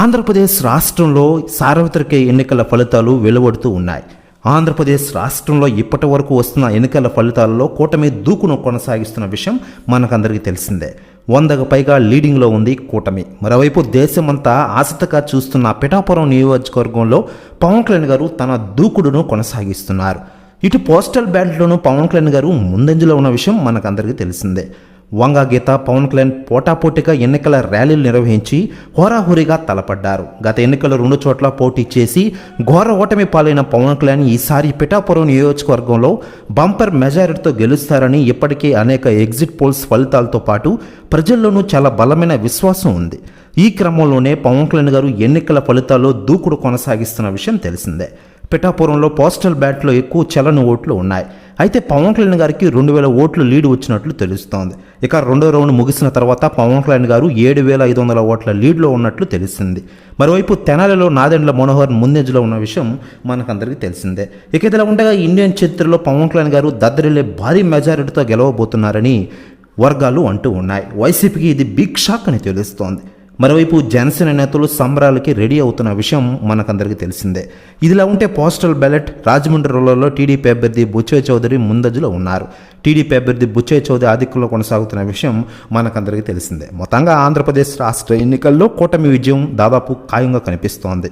ఆంధ్రప్రదేశ్ రాష్ట్రంలో సార్వత్రిక ఎన్నికల ఫలితాలు వెలువడుతూ ఉన్నాయి. ఆంధ్రప్రదేశ్ రాష్ట్రంలో ఇప్పటి వరకు వస్తున్న ఎన్నికల ఫలితాలలో కూటమి దూకును కొనసాగిస్తున్న విషయం మనకందరికీ తెలిసిందే. వందకు పైగా లీడింగ్లో ఉంది కూటమి. మరోవైపు దేశమంతా ఆసక్తిగా చూస్తున్న పిఠాపురం నియోజకవర్గంలో పవన్ కళ్యాణ్ గారు తన దూకుడును కొనసాగిస్తున్నారు. ఇటు పోస్టల్ బ్యాలెట్లోనూ పవన్ కళ్యాణ్ గారు ముందంజలో ఉన్న విషయం మనకందరికీ తెలిసిందే. వంగ గీత పవన్ కళ్యాణ్ పోటాపోటీగా ఎన్నికల ర్యాలీలు నిర్వహించి హోరాహోరీగా తలపడ్డారు. గత ఎన్నికలు రెండు చోట్ల పోటీ చేసి ఘోర ఓటమి పాలైన పవన్ కళ్యాణ్ ఈసారి పిఠాపురం నియోజకవర్గంలో బంపర్ మెజారిటీతో గెలుస్తారని ఇప్పటికే అనేక ఎగ్జిట్ పోల్స్ ఫలితాలతో పాటు ప్రజల్లోనూ చాలా బలమైన విశ్వాసం ఉంది. ఈ క్రమంలోనే పవన్ కళ్యాణ్ గారు ఎన్నికల ఫలితాల్లో దూకుడు కొనసాగిస్తున్న విషయం తెలిసిందే. పిఠాపురంలో పోస్టల్ బ్యాట్లో ఎక్కువ చలని ఓట్లు ఉన్నాయి. అయితే పవన్ కళ్యాణ్ గారికి రెండు వేల ఓట్లు లీడ్ వచ్చినట్లు తెలుస్తోంది. ఇక రెండో రౌండ్ ముగిసిన తర్వాత పవన్ కళ్యాణ్ గారు ఏడు వేల ఐదు వందల ఓట్ల లీడ్లో ఉన్నట్లు తెలిసింది. మరోవైపు తెనాలిలో నాదెండ్ల మనోహర్ ముందంజలో ఉన్న విషయం మనకందరికీ తెలిసిందే. ఇక ఇదిలా ఉండగా ఇండియన్ చరిత్రలో పవన్ కళ్యాణ్ గారు దద్దరిల్లే భారీ మెజారిటీతో గెలవబోతున్నారని వర్గాలు అంటూ ఉన్నాయి. వైసీపీకి ఇది బిగ్ షాక్ అని తెలుస్తోంది. మరోవైపు జనసేన నేతలు సంబరాలకి రెడీ అవుతున్న విషయం మనకందరికీ తెలిసిందే. ఇదిలా ఉంటే పోస్టల్ బ్యాలెట్ రాజమండ్రి రూరల్లో టీడీపీ అభ్యర్థి బుచ్చయ్య చౌదరి ముందజలో ఉన్నారు. టీడీపీ అభ్యర్థి బుచ్చయ్య చౌదరి ఆధిక్యంలో కొనసాగుతున్న విషయం మనకందరికీ తెలిసిందే. మొత్తంగా ఆంధ్రప్రదేశ్ రాష్ట్ర ఎన్నికల్లో కూటమి విజయం దాదాపు ఖాయంగా కనిపిస్తోంది.